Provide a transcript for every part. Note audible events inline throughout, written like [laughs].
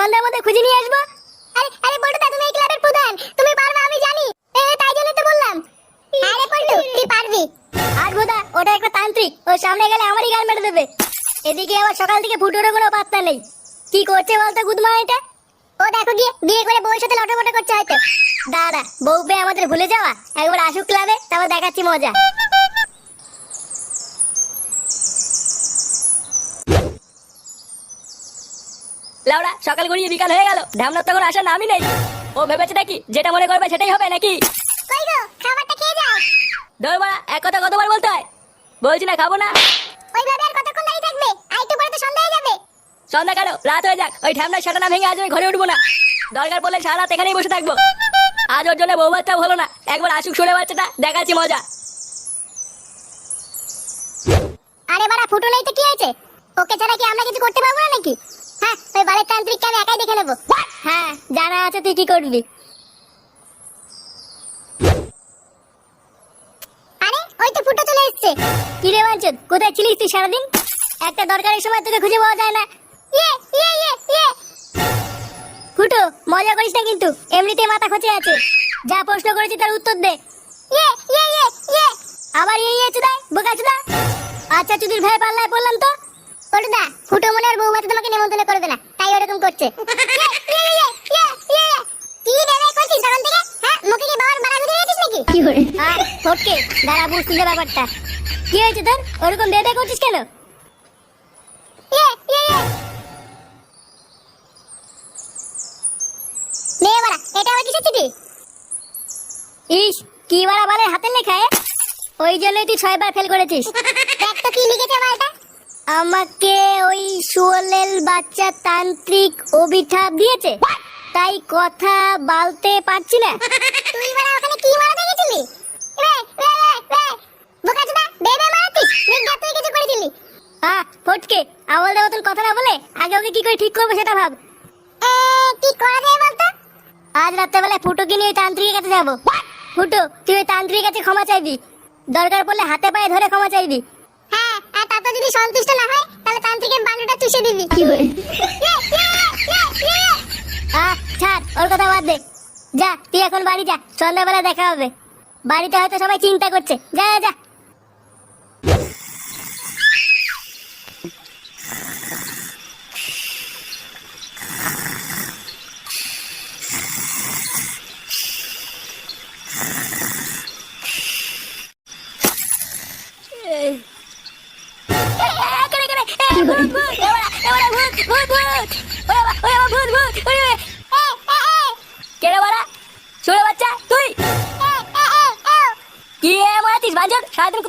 সন্ধ্যার মধ্যে খুঁজে নিয়ে আসব? আরে আরে পল্টুদা তুমি এই ক্লাবের প্রধান। তুমি পারবে, আমি জানি। তাই জন্য তো বললাম। আরে পল্টু, তুই পারবি। আর বোদা ওটা একটা তান্ত্রিক। ও সামনে গেলে আমারই গাল মেরে দেবে। এদিকে আবার সকাল থেকে ফুটোরও কোনো পাত্তা নেই। কি করছে বলতো গুদমা এটা? ও দেখো গিয়ে, বিয়ে করে বউয়ের সাথে লটমটো করছে হয়তো। দাদা, বউ আমাদের ভুলে যাওয়া? একবার আসুক ক্লাবে, তারপর দেখাচ্ছি মজা। লাউড়া সকাল গড়িয়ে বিকাল হয়ে গেল। ঢামনার তখন আসার নামই নেই। ও ভেবেছে নাকি যেটা মনে করবে সেটাই হবে নাকি? কই গো খাবারটা খেয়ে যাও। ধর এক কথা কতবার বলতে হয়? বলছি না খাব না। ওইভাবে আর কতক্ষণ দাঁড়িয়ে থাকবে? আর একটু পরে তো সন্ধ্যা হয়ে যাবে। সন্ধ্যা কেন? রাত হয়ে যাক। ওই ঢ্যামনার সাটা না ভেঙে আজ আমি ঘরে উঠবো না। দরকার পড়লে সারা রাত এখানেই বসে থাকব। আজ ওর জন্য বউ বাচ্চাও হলো না। একবার আসুক সরে বাচ্চাটা দেখাচ্ছি মজা। আরে বাড়া ফুটো নেই তো কি হয়েছে? ওকে ছাড়া কি আমরা কিছু করতে পারব না নাকি হ্যাঁ ওই বাড়ির তান্ত্রিককে নেব হ্যাঁ জানা আছে তুই কি করবি? আরে ওই তো ফুটো চলে এসেছে। কি রে বাঞ্চদ কোথায় ছিলিস তুই সারাদিন? একটা দরকারের সময় তোকে খুঁজে পাওয়া যায় না। ইয়ে ইয়ে ইয়ে ইয়ে। ফুটো মজা করিস না কিন্তু এমনিতে মাথা খচে আছে। যা প্রশ্ন করেছি তার উত্তর দে। ইয়ে ইয়ে ইয়ে ইয়ে। আবার ইয়ে ইয়ে চুদাই বোকা চুদা। আচ্ছা চুদির ভাই পাল্লায় পড়লাম তো? পটুদা ফুটো মনে আর বউ ভাতে তোমাকে নেমন্তন্ন করে না। তাই ওরকম করছে। ইয়ে, ইয়ে, ইয়ে। কি নেবে করছিস তখন থেকে? হ্যাঁ মুখে কি বাবার বাড়া গুঁজে রেখেছিস নাকি? কি করে? ফটকে দাঁড়া বুঝতে দে ব্যাপারটা। কি হয়েছে তোর? ওরকম বেবে করছিস কেন? নে বাড়া এটা আবার কিসের চিঠি? ইস কি বাড়া বালের হাতের লেখা এ? ওই জন্যই তুই ছয়বার ফেল করেছিস। [laughs] দেখ তো কি লিখেছে আমাকে ওই সুয়েলেল বাচ্চা তান্ত্রিক অভিঠাপ দিয়েছে। তাই কথা বলতে পারছি না। তুই বাড়া ওখানে কি মারা দেখেছিলি রে রে রে রে বোকাচোদা বেবে মারাতিস নির্ঘাত তুই কিছু করেছিলি। আহ ফটকে আওয়াল মতন কথা না বলে আগে ওকে কি করে ঠিক করব সেটা ভাব। কি করা যায় বলতো? আজ রাত্রেবেলায় ফুটোকে নিয়ে ওই তান্ত্রিকের কাছে যাব। ফুটো তুই ওই তান্ত্রিকের কাছে ক্ষমা চাইবি। দরকার পড়লে হাতে পায়ে ধরে ক্ষমা চাইবি। আর যদি সন্তুষ্ট না হয় তাহলে তান্ত্রিকের বান্ডুটা চুষে দিবি। কি হয় আহ ছাড় ওর কথা বাদ দে। যা তুই এখন বাড়ি যা সন্ধ্যাবেলা দেখা হবে। বাড়িতে হয়তো সবাই চিন্তা করছে। যা যা যা কেড়ে বাড়া ছোড়ে বাচ্চা কি এ মারাতিস বাঞ্চদ সারাদিন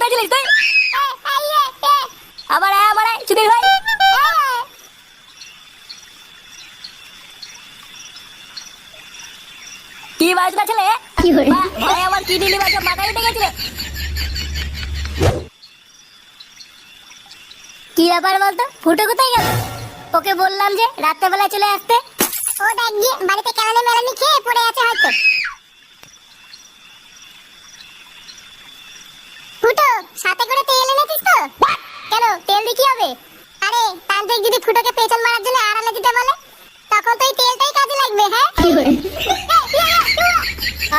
কি বাজনা আমার কি দিলি বাজনা মাথায় উঠে গেছিল? কি ব্যাপার বলতো? ফুটো কোথায় গেল? ওকে বললাম যে রাত্রেবেলা চলে আসতে। ও দেখ গিয়ে বাড়িতে কেলানি মেলানি খেয়ে পড়ে আছে হয়তো। ফুটো সাথে করে তেল এনেছিস তো? কেন তেল দিয়ে কি হবে? আরে তান্ত্রিক যদি ফুটোকে পেছন মারার জন্য আড়ালে দিতে বলে তখন তো এই তেলটাই কাজে লাগবে হ্যাঁ?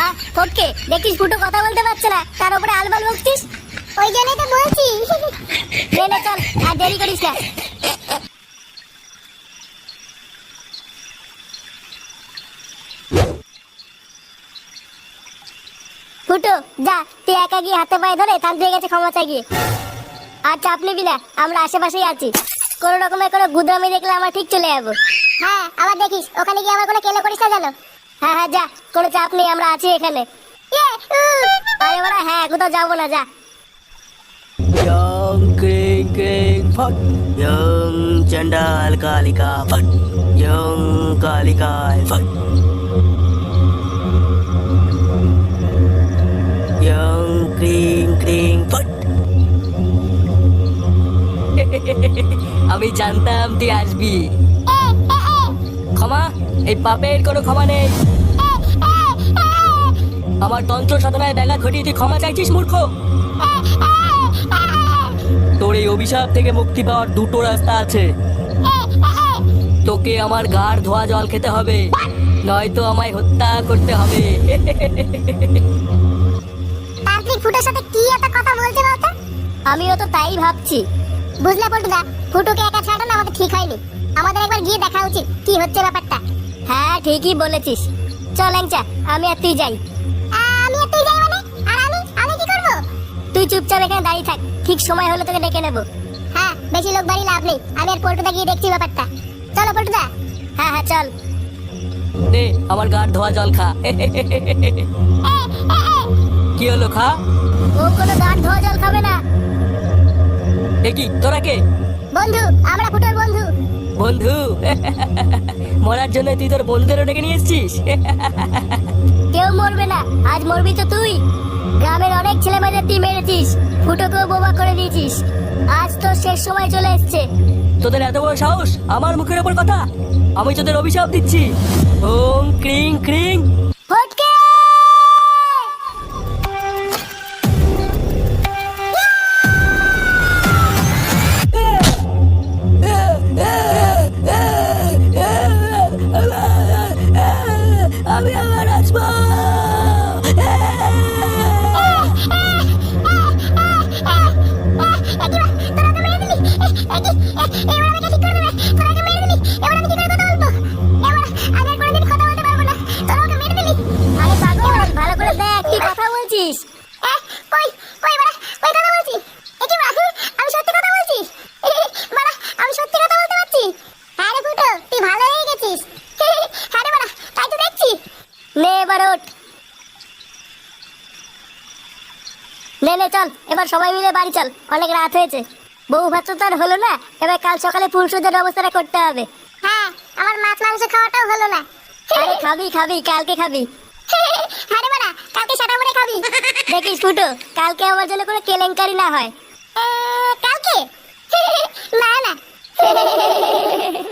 আহ ফটকে দেখিস ফুটো কথা বলতে পারছে না তার উপরে আলবাল বকছিস? ওই জন্যই তো বলছি। দেরি করিস না ফুটো যা তুই একা গিয়ে হাতে পায়ে ধরে তান্ত্রিক কাছে ক্ষমা চাই গিয়ে। আর চাপ নিবি না আমরা আশেপাশেই আছি। কোনো রকমের কোনো গুদরামি দেখলে আমরা ঠিক চলে যাব। হ্যাঁ আবার দেখিস ওখানে গিয়ে আমার কোনো কেলো করিস না জানো? হ্যাঁ হ্যাঁ যা কোনো চাপ নেই আমরা আছি এখানে। ইয়ে, আরে বড়া হ্যাঁ কোথাও যাব না যা। King Phật Young Chandal Kalika Phật Young Kalika Phật Young King King Phật আমি জানতাম তুই আসবি ক্ষমা এই পাপের কোনো ক্ষমা নেই আমার তন্ত্র সাধনায় ব্যাঘাত ঘটিয়ে তুই ক্ষমা চাইছিস মূর্খ অভিশাপ থেকে মুক্তি পাওয়ার দুটো রাস্তা আছে। তোকে আমার গাড় ধোয়া জল খেতে হবে, নয়তো আমায় হত্যা করতে হবে। তান্ত্রিক ফুটোর সাথে কি একটা কথা বলছে বলতো? আমিও তো তাই ভাবছি। বুঝলে পল্টুদা, ফুটোকে একা ছাড়া না আমাদের ঠিক হয়নি। আমাদের একবার গিয়ে দেখা উচিত, কি হচ্ছে ব্যাপারটা। হ্যাঁ ঠিকই বলেছিস। চল ল্যাংচা, আমি আর তুই যাই। তুই চুপচাপ এখানে দাঁড়িয়ে থাক। ঠিক সময় হলে তোকে ডেকে নেব। হ্যাঁ বেশি লোক বাড়ি লাভ নেই। আমি আর পল্টুদা গিয়ে দেখছি ব্যাপারটা। চলো পল্টুদা। হ্যাঁ হ্যাঁ চল। নে আমার গাড় ধোয়া জল খা। কি হলো খা? ও কোনো ধোয়া জল খাবে না। কি তোরা কে? বন্ধু আমরা ফুটোর বন্ধু। বন্ধু? মরার জন্য তুই তোর বন্ধুদেরও ডেকে নিয়ে এসছিস? কেউ মরবে না। আজ মরবি তো তুই। গ্রামের অনেক ছেলে মেয়েদের তুই মেরেছিস ফুটোকেও বোবা করে দিয়েছিস। আজ তো শেষ সময় চলে এসছে। তোদের এত বড় সাহস? আমার মুখের ওপর কথা? আমি তোদের অভিশাপ দিচ্ছি। ওম, ক্রিং ক্রিং। কই কই বাড়া কই কথা বলছিস? এ কি বাড়া আমি সত্যি কথা বলছি [laughs] বাড়া আমি সত্যি কথা বলতে পারছি? হ্যাঁ ফুটো তুই ভালো হয়ে গেছিস। [laughs] হ্যাঁ বাড়া তাই তো দেখছি। নে এবার ওঠ। নে নে চল এবার সবাই মিলে বাড়ি চল। অনেক রাত হয়েছে। বউ ভাত তো আর হলো না এবার কাল সকালে পুরুষদের ব্যবস্থাটা করতে হবে। হ্যাঁ আমার মাছ মাংস খাওয়াটাও হলো না। আরে খাবি খাবি কালকে খাবি। [laughs] আরে বাড়া কালকে সাটা মনে খাবি দেখিস ফুটো কালকে আমার জন্য কোনো কেলেঙ্কারি না হয়। কালকে? [laughs] না না। [laughs]